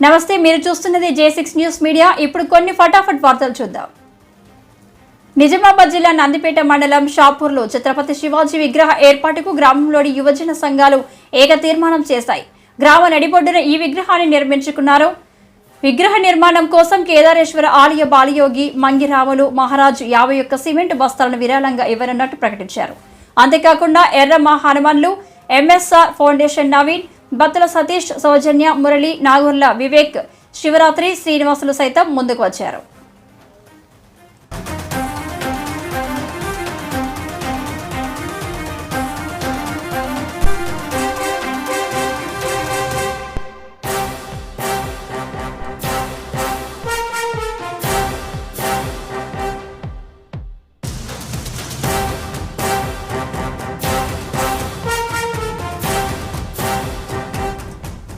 నమస్తే మీరు చూస్తున్నది జే సిక్స్ న్యూస్ మీడియా ఇప్పుడు కొన్ని ఫటాఫట్ వార్తలు చూద్దాం. నిజామాబాద్ జిల్లా నందిపేట మండలం షాపూర్లో ఛత్రపతి శివాజీ విగ్రహ ఏర్పాటుకు గ్రామంలోని యువజన సంఘాలు ఏక తీర్మానం చేశాయి. గ్రామ నడిబొడ్డున ఈ విగ్రహాన్ని నిర్మించుకున్నారు. విగ్రహ నిర్మాణం కోసం కేదారేశ్వర ఆలయ బాలయోగి మంగిరాములు మహారాజు యాభై ఒక్క సిమెంట్ బస్తాలను విరాళంగా ఇవ్వనున్నట్టు ప్రకటించారు. అంతేకాకుండా ఎర్రమ్మ హనుమన్లు ఎంఎస్ఆర్ ఫౌండేషన్ నవీన్ బత్తుల సతీష్ సౌజన్య మురళి నాగూర్ల వివేక్ శివరాత్రి శ్రీనివాసులు సైతం ముందుకు వచ్చారు.